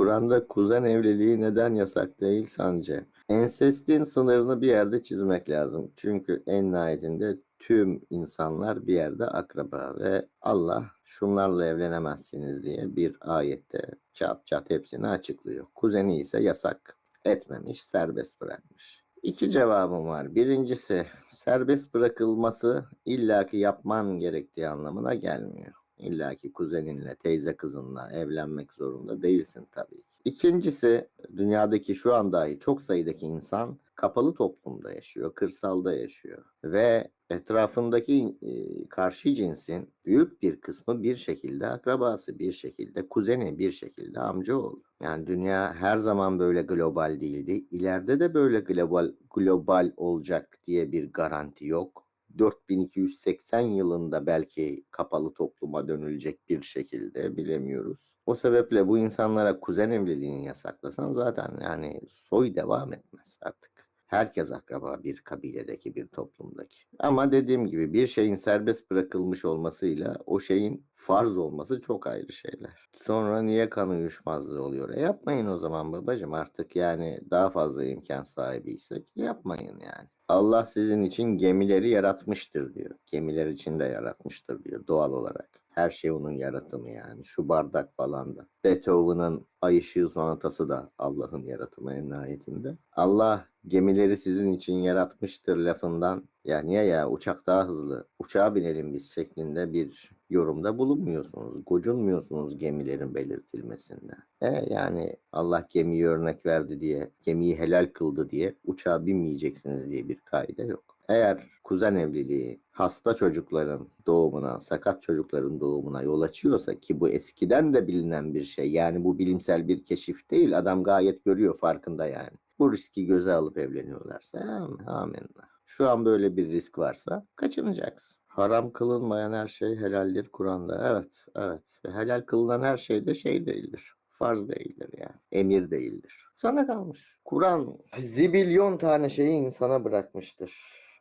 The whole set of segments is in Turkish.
Kur'an'da kuzen evliliği neden yasak değil sence? Ensestin sınırını bir yerde çizmek lazım. Çünkü en nihayetinde tüm insanlar bir yerde akraba ve Allah şunlarla evlenemezsiniz diye bir ayette çat çat hepsini açıklıyor. Kuzeni ise yasak etmemiş, serbest bırakmış. İki cevabım var. Birincisi serbest bırakılması illaki yapman gerektiği anlamına gelmiyor. İlla ki kuzeninle, teyze kızınla evlenmek zorunda değilsin tabii ki. İkincisi, dünyadaki şu an dahi çok sayıdaki insan kapalı toplumda yaşıyor, kırsalda yaşıyor. Ve etrafındaki e, karşı cinsin büyük bir kısmı bir şekilde akrabası, bir şekilde kuzeni, bir şekilde amcaoğlu. Yani dünya her zaman böyle global değildi. İleride de böyle global global olacak diye bir garanti yok. 4280 yılında belki kapalı topluma dönülecek bir şekilde bilemiyoruz. O sebeple bu insanlara kuzen evliliğini yasaklasan zaten yani soy devam etmez artık. Herkes akraba bir kabiledeki bir toplumdaki. Ama dediğim gibi bir şeyin serbest bırakılmış olmasıyla o şeyin farz olması çok ayrı şeyler. Sonra niye kan uyuşmazlığı oluyor? E yapmayın o zaman babacığım artık yani daha fazla imkan sahibiysek yapmayın yani. Allah sizin için gemileri yaratmıştır diyor. Gemiler için de yaratmıştır diyor doğal olarak. Her şey onun yaratımı yani. Şu bardak falan da. Beethoven'ın Ay Işığı Sonatası da Allah'ın yaratımı en nihayetinde. Allah gemileri sizin için yaratmıştır lafından ya niye ya uçak daha hızlı uçağa binelim biz şeklinde bir yorumda bulunmuyorsunuz. Gocunmuyorsunuz gemilerin belirtilmesinde. E yani Allah gemiyi örnek verdi diye, gemiyi helal kıldı diye uçağa binmeyeceksiniz diye bir kaide yok. Eğer kuzen evliliği hasta çocukların doğumuna, sakat çocukların doğumuna yol açıyorsa ki bu eskiden de bilinen bir şey. Yani bu bilimsel bir keşif değil. Adam gayet görüyor farkında yani. Bu riski göze alıp evleniyorlarsa amenna. Şu an böyle bir risk varsa kaçınacaksın. Haram kılınmayan her şey helaldir Kur'an'da. Evet, evet. Ve helal kılınan her şey de şey değildir. Farz değildir yani. Emir değildir. Sana kalmış. Kur'an zibilyon tane şeyi insana bırakmıştır.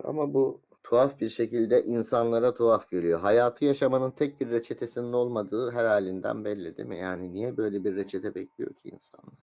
Ama bu tuhaf bir şekilde insanlara tuhaf geliyor. Hayatı yaşamanın tek bir reçetesinin olmadığı her halinden belli değil mi? Yani niye böyle bir reçete bekliyor ki insanlar?